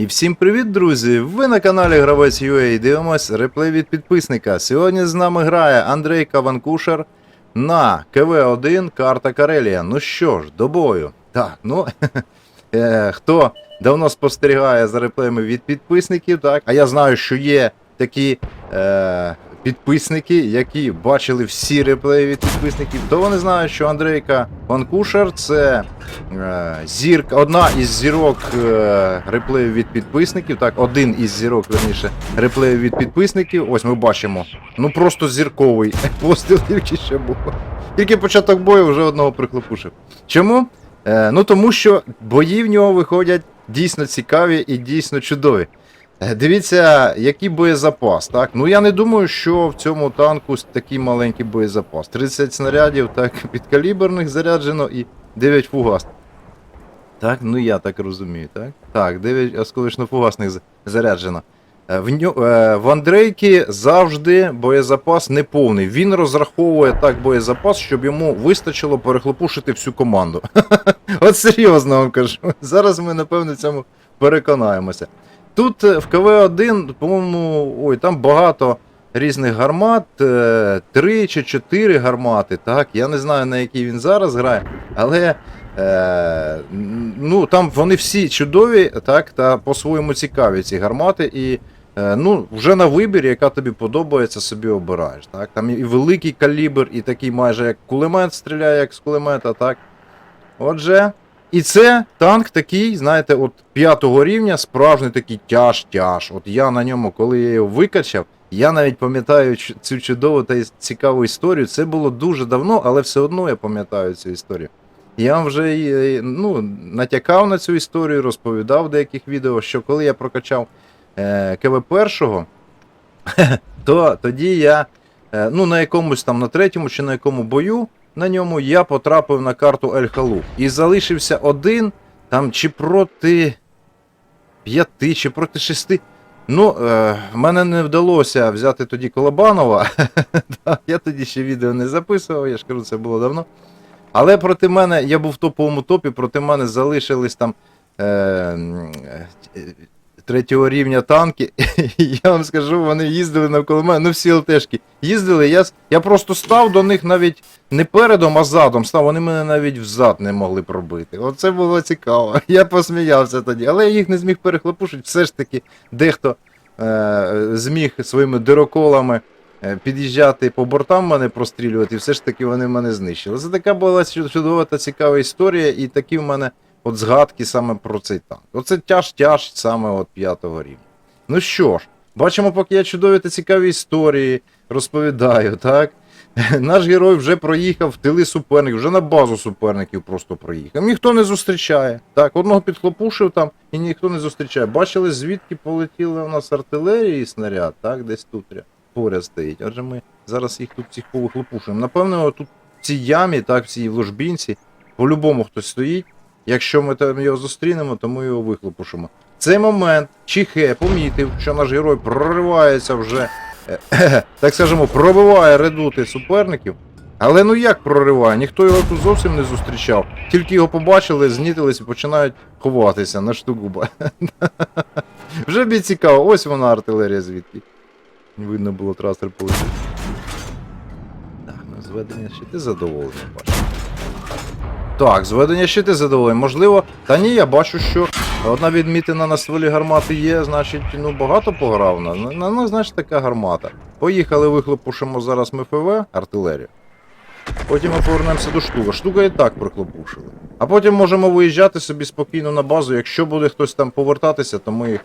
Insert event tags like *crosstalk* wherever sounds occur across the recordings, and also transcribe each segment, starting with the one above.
І всім привіт, друзі! Ви на каналі Гравець UA дивимось реплей від підписника. Сьогодні з нами грає Андрей Каванкушер на КВ-1 карта Карелія. Ну що ж, до бою. Так, ну *laughs* е, хто давно спостерігає за реплеями від підписників, так, а я знаю, що є такі е, підписники, які бачили всі реплеї від підписників, то вони знають, що Андрейка Ванкушер це е, зірка, одна із зірок е, реплеїв від підписників. Так, один із зірок, верніше, реплеїв від підписників. Ось ми бачимо. Ну просто зірковий *laughs* постріл тільки ще був. Тільки початок бою вже одного прихлопушив. Чому? Е, ну тому що бої в нього виходять дійсно цікаві і дійсно чудові. Е, Дивіться, який боєзапас, так? Ну я не думаю, що в цьому танку такий маленький боєзапас. 30 снарядів, так, *laughs* підкаліберних заряджено і 9 фугас. Так, ну я так розумію, так? Так, 9 осколочно-фугасних заряджено. Е, В, ньо- е, в Андрейки завжди боєзапас неповний. Він розраховує так боєзапас, щоб йому вистачило перехлопушити всю команду. *laughs* От серйозно вам кажу. Зараз ми, напевно, цьому переконаємося. Тут е, в КВ-1, по-моєму, ой, там багато різних гармат, е, три чи чотири гармати, так. Я не знаю, на якій він зараз грає, але е, ну, там вони всі чудові, так, та по-своєму цікаві ці гармати. І е, ну, вже на вибір, яка тобі подобається, собі обираєш. Так. Там і великий калібр, і такий майже як кулемет стріляє, як з кулемета, так. Отже. І це танк такий, знаєте, от п'ятого рівня, справжній такий тяж-тяж. От я на ньому, коли я його викачав, я навіть пам'ятаю цю чудову та цікаву історію. Це було дуже давно, але все одно я пам'ятаю цю історію. Я вже е, ну, натякав на цю історію, розповідав в деяких відео, що коли я прокачав е, КВ першого, *laughs* то тоді я е, ну, на якомусь там на третьому чи на якому бою на ньому я потрапив на карту Ель-Халу. І залишився один, там чи проти п'яти, чи проти шести. Ну, е, мене не вдалося взяти тоді Колобанова. *laughs* Я тоді ще відео не записував, я ж кажу, це було давно. Але проти мене, я був в топовому топі, проти мене залишились там е, е, третього рівня танки. *laughs* І я вам скажу, вони їздили навколо мене, ну всі ЛТшки. Їздили, я, я просто став до них навіть не передом, а задом став. Вони мене навіть взад не могли пробити. Оце було цікаво. *laughs* Я посміявся тоді, але я їх не зміг перехлопушити. Все ж таки, дехто е, зміг своїми дироколами е, під'їжджати по бортам мене прострілювати, і все ж таки вони мене знищили. Це така була чудова та цікава історія, і такі в мене от згадки саме про цей танк. Оце тяж-тяж саме от п'ятого рівня. Ну що ж, бачимо, поки я чудові та цікаві історії розповідаю, так? *laughs* Наш герой вже проїхав в тили суперників, вже на базу суперників просто проїхав. Ніхто не зустрічає. Так, одного підхлопушив там і ніхто не зустрічає. Бачили, звідки полетіли у нас артилерії і снаряд, так, десь тут поряд стоїть. Отже, ми зараз їх тут всіх повихлопушуємо. Напевно, тут в цій ямі, так, в цій ложбінці, по-любому хтось стоїть. Якщо ми там його зустрінемо, то ми його вихлопушимо. Цей момент Чіхе помітив, що наш герой проривається вже, е, *coughs* так скажемо, пробиває редути суперників. Але ну як прориває? Ніхто його тут зовсім не зустрічав. Тільки його побачили, знітились і починають ховатися на штуку. *laughs* Вже бі цікаво, ось вона артилерія звідки. Видно було трастер полетів. Так, ну зведення щити задоволені, бачу. Так, зведення щити задоволені. Можливо, та ні, я бачу, що одна відмітина на стволі гармати є, значить, ну багато пограв на. На, на значить, така гармата. Поїхали, вихлопушимо зараз ми ФВ, артилерію. Потім ми повернемося до штука. Штука і так прихлопушили. А потім можемо виїжджати собі спокійно на базу. Якщо буде хтось там повертатися, то ми їх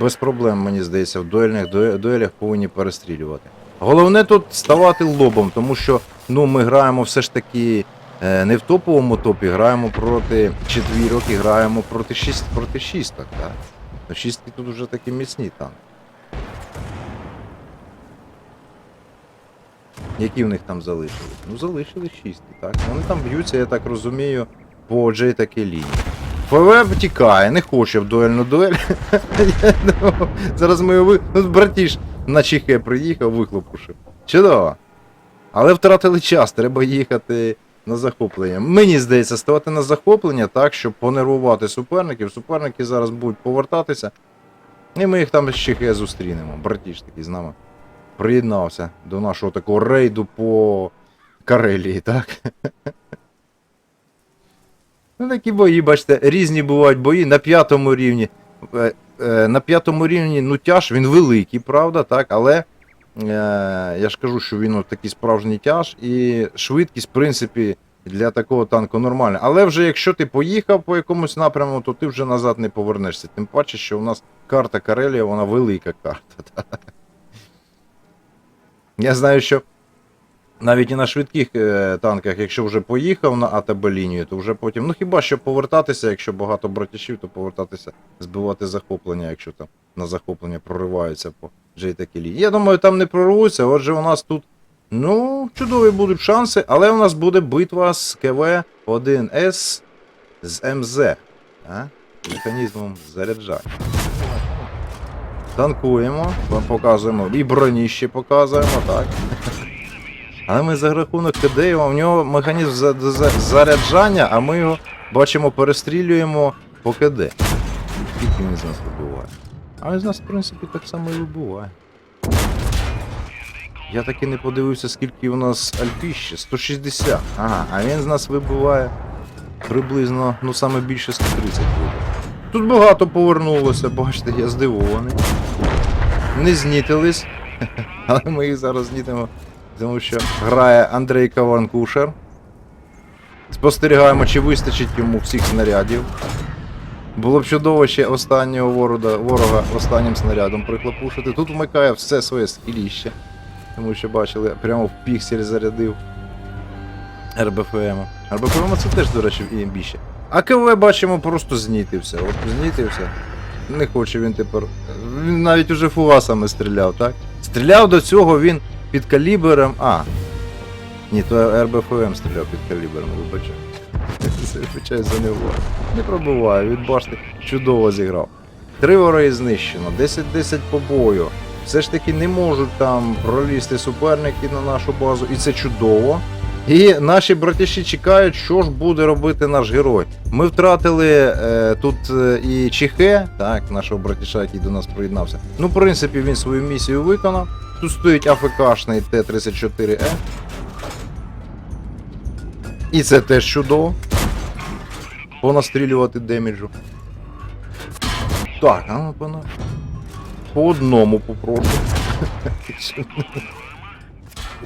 без проблем, мені здається, в дуельних дуе- дуелях повинні перестрілювати. Головне тут ставати лобом, тому що ну, ми граємо все ж таки не в топовому топі, граємо проти четвірок і граємо проти шість, проти шісток. Так? Ну, шістки тут вже такі міцні там. Які в них там залишились? Ну, залишились шістки, так. Вони там б'ються, я так розумію, по Джей такій лінії. ФВ втікає, не хоче в дуельну дуель. *laughs* Зараз ми його. Ну, братіш на Чіхе приїхав, вихлопушив. Чудово. Але втратили час, треба їхати на захоплення. Мені здається, ставати на захоплення так, щоб понервувати суперників. Суперники зараз будуть повертатися, І ми їх там ще зустрінемо. Братіш такий з нами приєднався до нашого такого рейду по Карелії, так? Ну, такі бої, бачите, різні бувають бої на п'ятому рівні. Е, е, На п'ятому рівні, ну тяж, він великий, правда, так, але я ж кажу, що він от такий справжній тяж, і швидкість, в принципі, для такого танку нормальна. Але вже якщо ти поїхав по якомусь напряму, то ти вже назад не повернешся. Тим паче, що у нас карта Карелія, вона велика карта. *laughs* Я знаю, що навіть і на швидких е, танках, якщо вже поїхав на АТБ лінію, то вже потім, ну хіба що повертатися, якщо багато братішів, то повертатися, збивати захоплення, якщо там на захоплення прориваються по JTK лінії. Я думаю, там не прорвуться, отже, у нас тут, ну, чудові будуть шанси, але у нас буде битва з КВ-1С з МЗ. А? Механізмом заряджання. Танкуємо, показуємо, і броні ще показуємо, так. Але ми за рахунок кидаємо, в нього механізм за- за- заряджання, а ми його бачимо, перестрілюємо по КД. Скільки він з нас вибиває? А він з нас, в принципі, так само і вибиває. Я таки не подивився, скільки у нас альфіще. 160. Ага, а він з нас вибиває приблизно, ну саме більше 130 буде. Тут багато повернулося, бачите, я здивований. Не знітились, *laughs* але ми їх зараз знітимо, тому що грає Андрей Каванкушер. Спостерігаємо, чи вистачить йому всіх снарядів. Було б чудово ще останнього ворога, ворога останнім снарядом прихлопушити. Тут вмикає все своє скіліще. Тому що бачили, прямо в піксель зарядив РБФМ. РБФМ це теж, до речі, в ІМБ ще. А КВ бачимо, просто знітився. От знітився. Не хоче він тепер. Він навіть уже фугасами стріляв, так? Стріляв до цього він під калібром. А. Ні, то РБФМ стріляв під калібром, вибачаю. Вибачаю за нього. Не пробиває, від башти чудово зіграв. Три вороги знищено, 10-10 по бою. Все ж таки не можуть там пролізти суперники на нашу базу, і це чудово. І наші братіші чекають, що ж буде робити наш герой. Ми втратили е, тут е, і Чехе, так, нашого братіша, який до нас приєднався. Ну, в принципі, він свою місію виконав. Тут стоїть АФКшний Т-34Е. І це теж чудово. Понастрілювати деміджу. Так, а ну пана. По одному попрошу.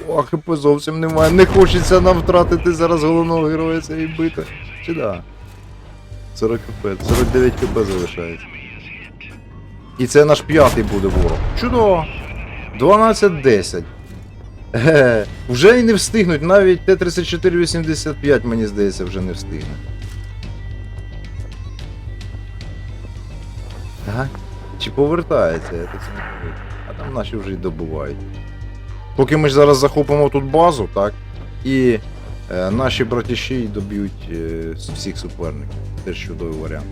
О, хп зовсім немає. Не хочеться нам втратити зараз головного героя цієї бити. Чи да? 40 хп, 49 хп залишається. І це наш п'ятий буде ворог. Чудово! 12-10. Е, вже і не встигнуть, навіть Т-34-85, мені здається, вже не встигне. Так? Чи повертається, я так не. А там наші вже й добувають. Поки ми ж зараз захопимо тут базу, так? І е, наші братіші доб'ють е, всіх суперників. Теж чудовий варіант.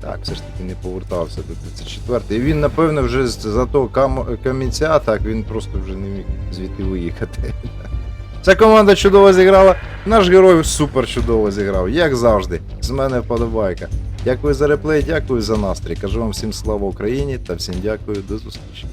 Так, все ж таки не повертався до 34 І він, напевно, вже за того кам- камінця, так, він просто вже не міг звідти виїхати. *laughs* Ця команда чудово зіграла. Наш герой супер чудово зіграв, як завжди. З мене вподобайка. Дякую за реплей, дякую за настрій. Кажу вам всім слава Україні та всім дякую, до зустрічі.